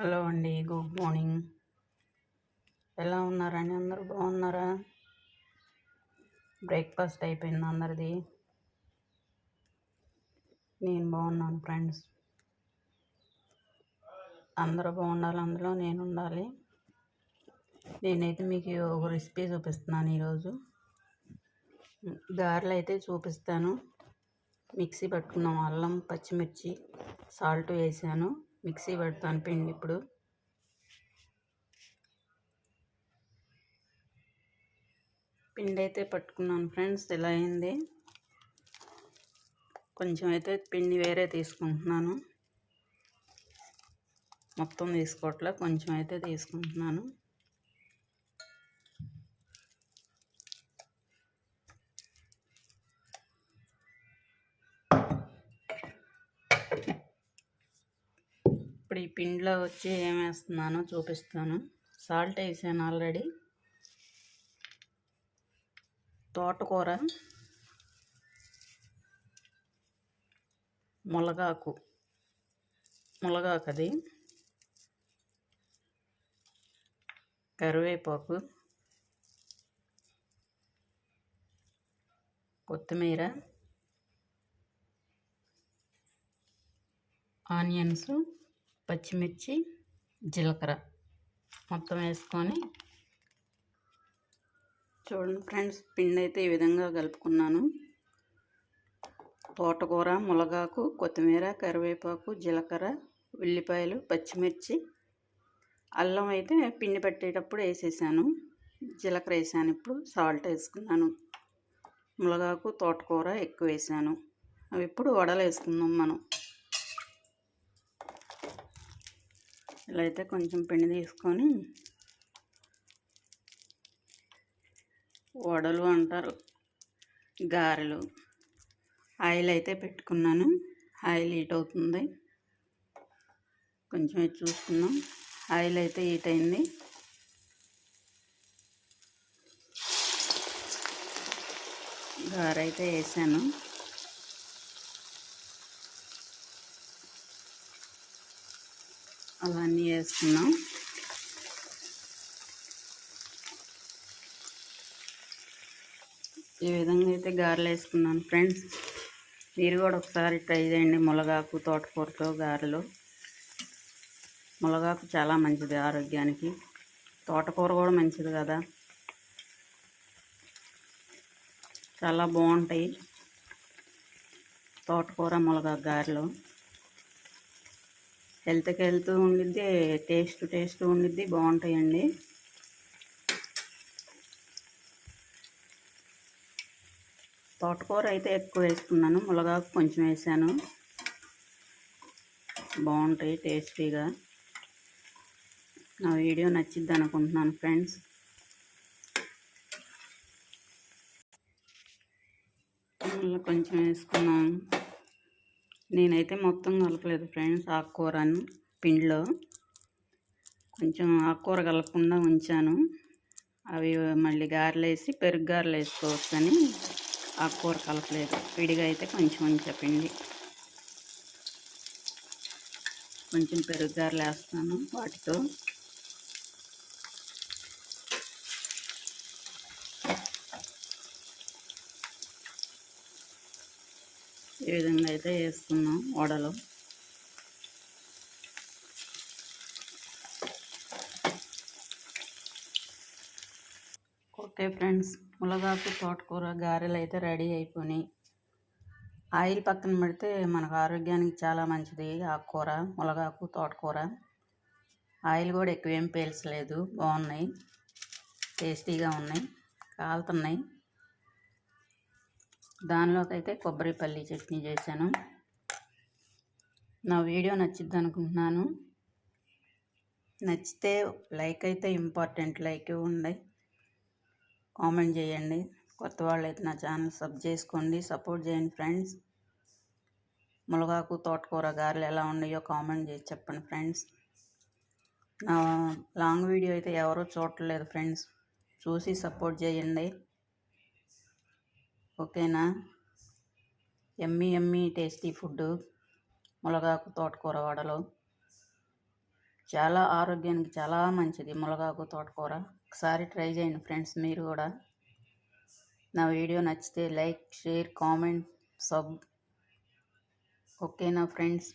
Hello అండి good morning. ఎలా ఉన్నారండి? అందరూ బాగున్నారా? బ్రేక్ఫాస్ట్ అయిపోయింది అందరిది. నేను బాగున్నాను ఫ్రెండ్స్. అందరూ బాగుండాలి అందులో నేను ఉండాలి. నేనైతే మీకు ఒక రెసిపీ చూపిస్తున్నాను ఈరోజు. గారెలు అయితే చూపిస్తాను. మిక్సీ పట్టుకున్నాం అల్లం పచ్చిమిర్చి సాల్ట్ వేసాను. మిక్సీ పెడతాను పిండి ఇప్పుడు. పిండి అయితే పట్టుకున్నాను ఫ్రెండ్స్ ఇలా అయింది. కొంచెం అయితే పిండి వేరే తీసుకుంటున్నాను. మొత్తం తీసుకోవట్లే కొంచెం అయితే తీసుకుంటున్నాను. ఇప్పుడు ఈ పిండిలో వచ్చి ఏం వేస్తున్నానో చూపిస్తాను. సాల్ట్ వేసాను ఆల్రెడీ. తోటకూర ములగాకు ములగాకు అది కరివేపాకు కొత్తిమీర ఆనియన్స్ పచ్చిమిర్చి జీలకర్ర మొత్తం వేసుకొని చూడండి ఫ్రెండ్స్ పిండి అయితే ఈ విధంగా కలుపుకున్నాను. తోటకూర ములగాకు కొత్తిమీర కరివేపాకు జీలకర్ర ఉల్లిపాయలు పచ్చిమిర్చి అల్లం అయితే పిండి పెట్టేటప్పుడు వేసేసాను. జీలకర్ర వేసాను ఇప్పుడు సాల్ట్ వేసుకున్నాను. ములగాకు తోటకూర ఎక్కువ వేసాను. అవి ఇప్పుడు వడలు వేసుకుందాం మనం. ఇలా అయితే కొంచెం పిండి తీసుకొని వడలు అంటారు గారెలు. ఆయిల్ అయితే పెట్టుకున్నాను. ఆయిల్ హీట్ అవుతుంది. కొంచెం చూసుకుందాం. ఆయిల్ అయితే హీట్ అయింది. గారె అయితే వేసాను. అవన్నీ వేసుకున్నాం ఈ విధంగా అయితే గారెలు వేసుకున్నాను ఫ్రెండ్స్. మీరు కూడా ఒకసారి ట్రై చేయండి మునగాకు తోటకూరతో గారెలు. మునగాకు చాలా మంచిది ఆరోగ్యానికి. తోటకూర కూడా మంచిది కదా. చాలా బాగుంటాయి. తోటకూర మునగాకు గారెలు. హెల్త్కి వెళ్తూ ఉండిద్ది టేస్ట్ టేస్ట్ ఉండిద్ది బాగుంటాయండి. తోటకూర అయితే ఎక్కువ వేసుకున్నాను ములగాకు కొంచెం వేసాను. బాగుంటాయి టేస్టీగా. నా వీడియో నచ్చిద్ది అనుకుంటున్నాను ఫ్రెండ్స్. కొంచెం వేసుకున్నాను. నేనైతే మొత్తం కలపలేదు ఫ్రెండ్స్ ఆకుకూరను పిండిలో. కొంచెం ఆకుకూర కలపకుండా ఉంచాను. అవి మళ్ళీ గారెలు వేసి పెరుగు గారెలు వేసుకోవచ్చని ఆకుకూర కలపలేదు. విడిగా అయితే కొంచెం ఉంచా పిండి. కొంచెం పెరుగు గారెలు వేస్తాను వాటితో. ఈ విధంగా అయితే వేసుకున్నాం వడలు. ఓకే ఫ్రెండ్స్ ములగాకు తోటకూర గారెలు అయితే రెడీ అయిపోయినాయి. ఆయిల్ పక్కన పెడితే మనకు ఆరోగ్యానికి చాలా మంచిది ఆకుకూర ములగాకు తోటకూర. ఆయిల్ కూడా ఎక్కువ ఏం పేల్చలేదు బాగున్నాయి టేస్టీగా ఉన్నాయి కాలుతున్నాయి. దానిలోకైతే కొబ్బరి పల్లి చట్నీ చేశాను. నా వీడియో నచ్చిద్ది అనుకుంటున్నాను నచ్చితే లైక్ అయితే ఇంపార్టెంట్ లైక్ ఇవ్వండి. కామెంట్ చేయండి. కొత్త వాళ్ళు అయితే నా ఛానల్ సబ్ చేసుకోండి. సపోర్ట్ చేయండి ఫ్రెండ్స్. మునగాకు తోటకూర గారెలు ఎలా ఉన్నాయో కామెంట్ చేసి చెప్పండి ఫ్రెండ్స్. నా లాంగ్ వీడియో అయితే ఎవరూ చూడట్లేదు ఫ్రెండ్స్. చూసి సపోర్ట్ చేయండి. ఓకేనా? ఎమ్మి ఎమ్మి టేస్టీ ఫుడ్ మునగాకు తోటకూర వడలు. చాలా ఆరోగ్యానికి చాలా మంచిది మునగాకు తోటకూర. ఒకసారి ట్రై చేయండి ఫ్రెండ్స్ మీరు కూడా. నా వీడియో నచ్చితే లైక్ షేర్ కామెంట్ సబ్. ఓకేనా ఫ్రెండ్స్?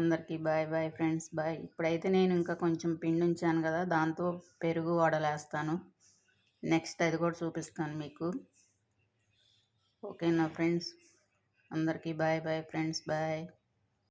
అందరికీ బాయ్ బాయ్ ఫ్రెండ్స్ బాయ్. ఇప్పుడైతే నేను ఇంకా కొంచెం పిండి ఉంచాను కదా దాంతో పెరుగు వడలేస్తాను. నెక్స్ట్ అది కూడా చూపిస్తాను మీకు. ఓకేనా ఫ్రెండ్స్ అందరికీ బాయ్ బాయ్ ఫ్రెండ్స్ బాయ్